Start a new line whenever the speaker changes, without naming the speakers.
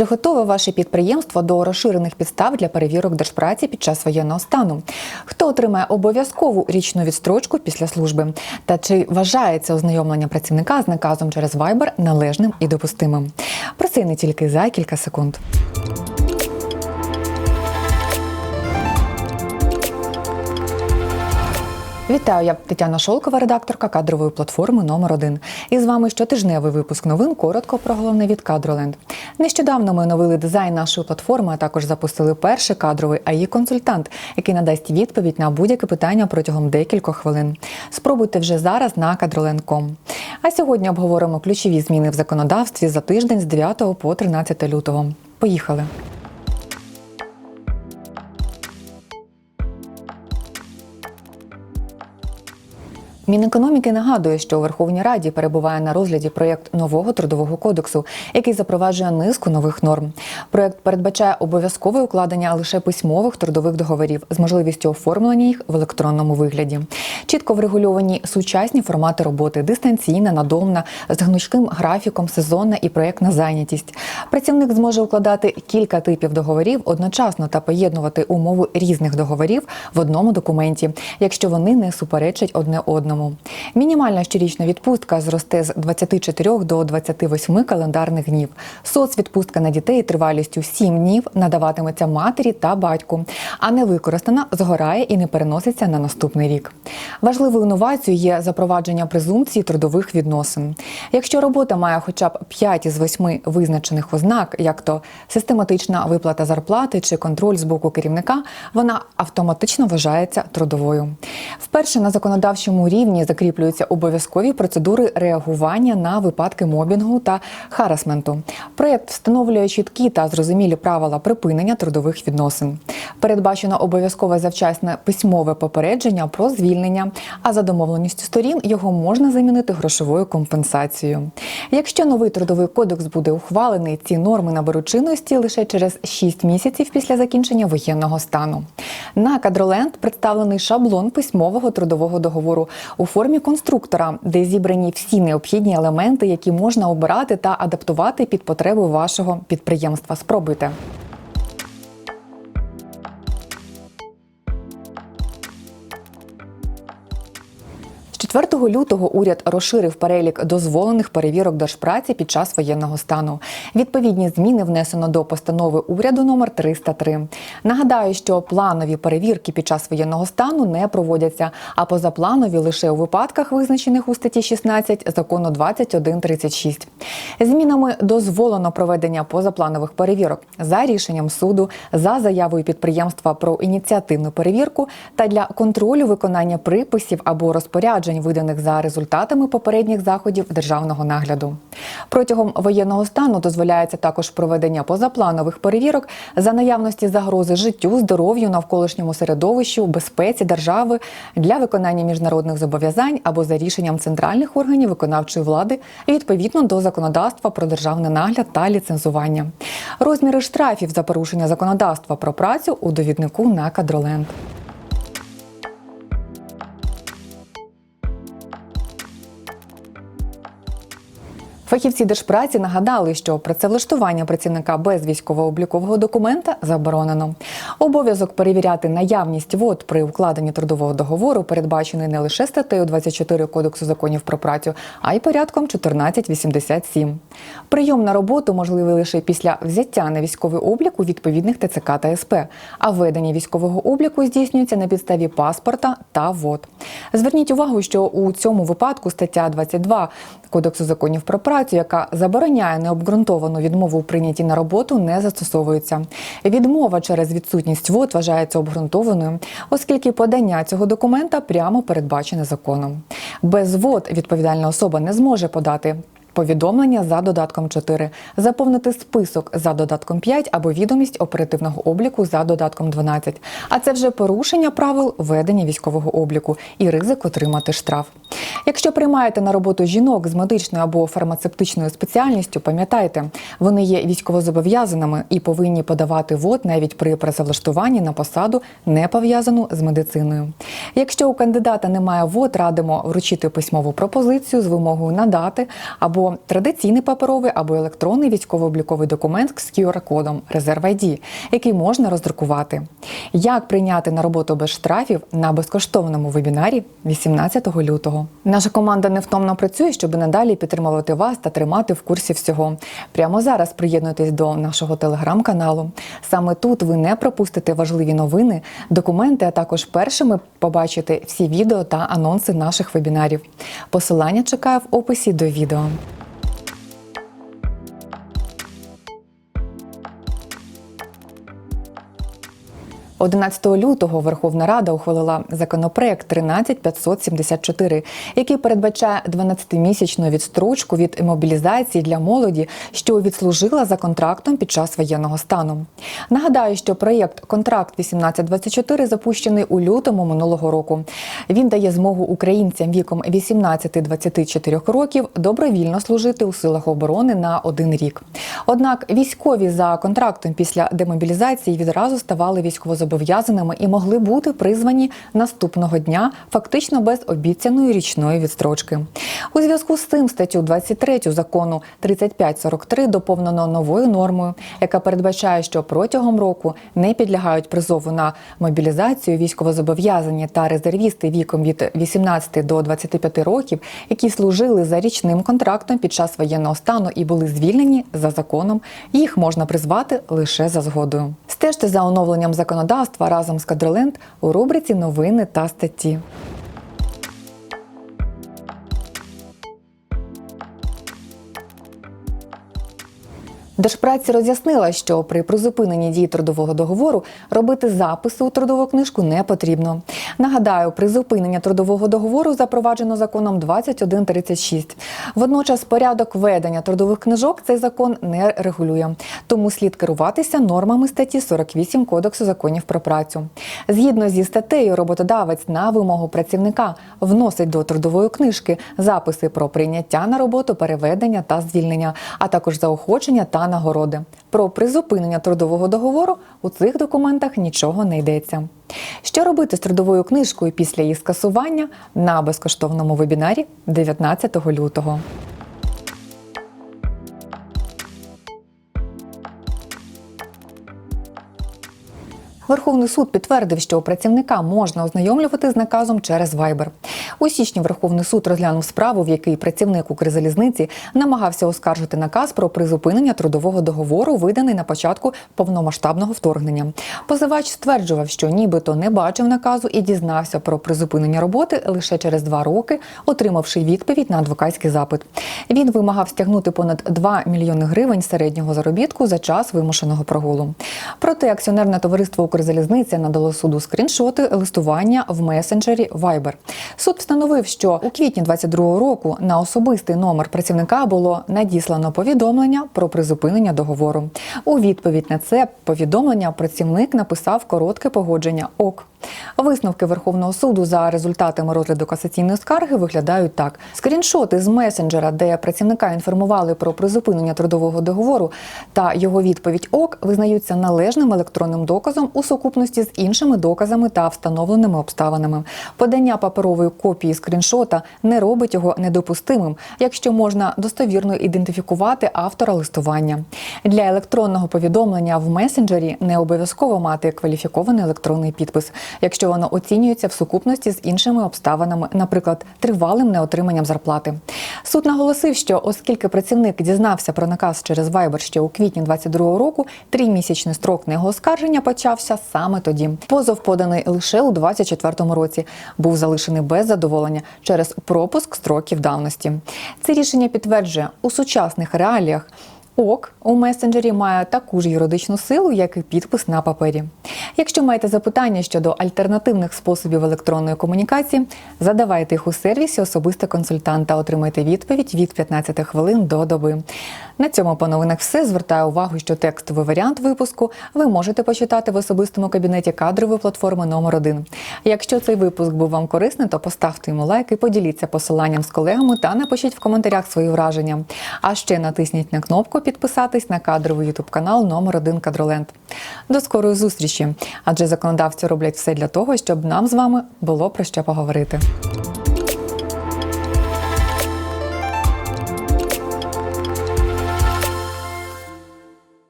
Чи готове ваше підприємство до розширених підстав для перевірок держпраці під час воєнного стану? Хто отримає обов'язкову річну відстрочку після служби? Та чи вважається ознайомлення працівника з наказом через Viber належним і допустимим? Про це не тільки за кілька секунд. Вітаю, я Тетяна Шолкова, редакторка кадрової платформи номер 1 І з вами щотижневий випуск новин. Коротко про головне від Кадроленд. Нещодавно ми оновили дизайн нашої платформи, а також запустили перший кадровий АІ консультант, який надасть відповідь на будь-яке питання протягом декількох хвилин. Спробуйте вже зараз на kadroland.com. А сьогодні обговоримо ключові зміни в законодавстві за тиждень з 9 по 13 лютого. Поїхали. Мінекономіки нагадує, що у Верховній Раді перебуває на розгляді проєкт нового трудового кодексу, який запроваджує низку нових норм. Проєкт передбачає обов'язкове укладення лише письмових трудових договорів з можливістю оформлення їх в електронному вигляді. Чітко врегульовані сучасні формати роботи: дистанційна, надомна, з гнучким графіком, сезонна і проєктна зайнятість. Працівник зможе укладати кілька типів договорів одночасно та поєднувати умови різних договорів в одному документі, якщо вони не суперечать одне одному. Мінімальна щорічна відпустка зросте з 24 до 28 календарних днів. Соцвідпустка на дітей тривалістю 7 днів надаватиметься матері та батьку, а не використана згорає і не переноситься на наступний рік. Важливою інновацією є запровадження презумпції трудових відносин. Якщо робота має хоча б 5 із 8 визначених ознак, як то систематична виплата зарплати чи контроль з боку керівника, вона автоматично вважається трудовою. Вперше на законодавчому рівні закріплюються обов'язкові процедури реагування на випадки мобінгу та харасменту. Проєкт встановлює чіткі та зрозумілі правила припинення трудових відносин. Передбачено обов'язкове завчасне письмове попередження про звільнення, а за домовленістю сторін його можна замінити грошовою компенсацією. Якщо новий трудовий кодекс буде ухвалений, ці норми наберуть чинності лише через 6 місяців після закінчення воєнного стану. На кадроленд представлений шаблон письмового трудового договору у формі конструктора, де зібрані всі необхідні елементи, які можна обирати та адаптувати під потреби вашого підприємства. Спробуйте. 4 лютого уряд розширив перелік дозволених перевірок держпраці під час воєнного стану. Відповідні зміни внесено до постанови уряду номер 303. Нагадаю, що планові перевірки під час воєнного стану не проводяться, а позапланові лише у випадках, визначених у статті 16 закону 2136. Змінами дозволено проведення позапланових перевірок за рішенням суду, за заявою підприємства про ініціативну перевірку та для контролю виконання приписів або розпоряджень, виданих за результатами попередніх заходів державного нагляду. Протягом воєнного стану дозволяється також проведення позапланових перевірок за наявності загрози життю, здоров'ю, навколишньому середовищу, безпеці держави для виконання міжнародних зобов'язань або за рішенням центральних органів виконавчої влади відповідно до законодавства про державний нагляд та ліцензування. Розміри штрафів за порушення законодавства про працю у довіднику на кадроленд. Фахівці держпраці нагадали, що працевлаштування працівника без військово-облікового документа заборонено. Обов'язок перевіряти наявність вод при укладенні трудового договору передбачений не лише статтею 24 Кодексу законів про працю, а й порядком 1487. Прийом на роботу можливий лише після взяття на військовий облік у відповідних ТЦК та СП, а введення військового обліку здійснюється на підставі паспорта та вод. Зверніть увагу, що у цьому випадку стаття 22 Кодексу законів про працю, яка забороняє необґрунтовану відмову у прийнятті на роботу, не застосовується. Відмова через відсутність вод вважається обґрунтованою, оскільки подання цього документа прямо передбачене законом. Без вод відповідальна особа не зможе подати. Повідомлення за додатком 4, заповнити список за додатком 5 або відомість оперативного обліку за додатком 12. А це вже порушення правил ведення військового обліку і ризик отримати штраф. Якщо приймаєте на роботу жінок з медичною або фармацевтичною спеціальністю, пам'ятайте, вони є військовозобов'язаними і повинні подавати вод навіть при працевлаштуванні на посаду, не пов'язану з медициною. Якщо у кандидата немає вод, радимо вручити письмову пропозицію з вимогою надати або або традиційний паперовий, або електронний військово-обліковий документ з QR-кодом Резерв ID, який можна роздрукувати. Як прийняти на роботу без штрафів на безкоштовному вебінарі 18 лютого. Наша команда невтомно працює, щоб надалі підтримувати вас та тримати в курсі всього. Прямо зараз приєднуйтесь до нашого телеграм-каналу. Саме тут ви не пропустите важливі новини, документи, а також першими побачите всі відео та анонси наших вебінарів. Посилання чекає в описі до відео. 11 лютого Верховна Рада ухвалила законопроект 13574, який передбачає 12-місячну відстрочку від мобілізації для молоді, що відслужила за контрактом під час воєнного стану. Нагадаю, що проєкт Контракт 1824 запущений у лютому минулого року. Він дає змогу українцям віком 18-24 років добровільно служити у силах оборони на один рік. Однак військові за контрактом після демобілізації відразу ставали військовозобов'язаними і могли бути призвані наступного дня, фактично без обіцяної річної відстрочки. У зв'язку з цим статтю 23 закону 3543 доповнено новою нормою, яка передбачає, що протягом року не підлягають призову на мобілізацію військовозобов'язані та резервісти віком від 18 до 25 років, які служили за річним контрактом під час воєнного стану і були звільнені за законом. Їх можна призвати лише за згодою. Стежте за оновленням законодавства разом з Кадроленд у рубриці Новини та статті. Держпраці роз'яснила, що при призупиненні дії трудового договору робити записи у трудову книжку не потрібно. Нагадаю, призупинення трудового договору запроваджено законом 2136. Водночас порядок ведення трудових книжок цей закон не регулює, тому слід керуватися нормами статті 48 Кодексу законів про працю. Згідно зі статтею, роботодавець на вимогу працівника вносить до трудової книжки записи про прийняття на роботу, переведення та звільнення, а також заохочення та нагороди. Про призупинення трудового договору у цих документах нічого не йдеться. Що робити з трудовою книжкою після її скасування на безкоштовному вебінарі 19 лютого. Верховний суд підтвердив, що працівника можна ознайомлювати з наказом через Viber. У січні Верховний суд розглянув справу, в якій працівник Укрзалізниці намагався оскаржити наказ про призупинення трудового договору, виданий на початку повномасштабного вторгнення. Позивач стверджував, що нібито не бачив наказу і дізнався про призупинення роботи лише через два роки, отримавши відповідь на адвокатський запит. Він вимагав стягнути понад 2 мільйони гривень середнього заробітку за час вимушеного прогулу. Проте акціонерне товариство Укрзалізниця надало суду скріншоти листування в месенджері Viber. Суд встановив, що у квітні 22-го року на особистий номер працівника було надіслано повідомлення про призупинення договору. У відповідь на це повідомлення працівник написав коротке погодження ок. Висновки Верховного суду за результатами розгляду касаційної скарги виглядають так: скріншоти з месенджера, де працівника інформували про призупинення трудового договору, та його відповідь ок визнаються належним електронним доказом у сукупності з іншими доказами та встановленими обставинами. Подання паперової копії скріншота не робить його недопустимим, якщо можна достовірно ідентифікувати автора листування. Для електронного повідомлення в месенджері не обов'язково мати кваліфікований електронний підпис якщо воно оцінюється в сукупності з іншими обставинами, наприклад, тривалим неотриманням зарплати. Суд наголосив, що оскільки працівник дізнався про наказ через Viber ще у квітні 22-го року, тримісячний строк на його оскарження почався саме тоді. Позов поданий лише у 24-му році, був залишений без задоволення через пропуск строків давності. Це рішення підтверджує у сучасних реаліях. ОК у месенджері має таку ж юридичну силу, як і підпис на папері. Якщо маєте запитання щодо альтернативних способів електронної комунікації, задавайте їх у сервісі особисто консультант та отримайте відповідь від 15 хвилин до доби. На цьому по новинах все. Звертаю увагу, що текстовий варіант випуску ви можете почитати в особистому кабінеті кадрової платформи номер 1 Якщо цей випуск був вам корисний, то поставте йому лайк і поділіться посиланням з колегами та напишіть в коментарях свої враження. А ще натисніть на кнопку підписатись на кадровий ютуб канал номер 1 Кадроленд. До скорої зустрічі! Адже законодавці роблять все для того, щоб нам з вами було про що поговорити.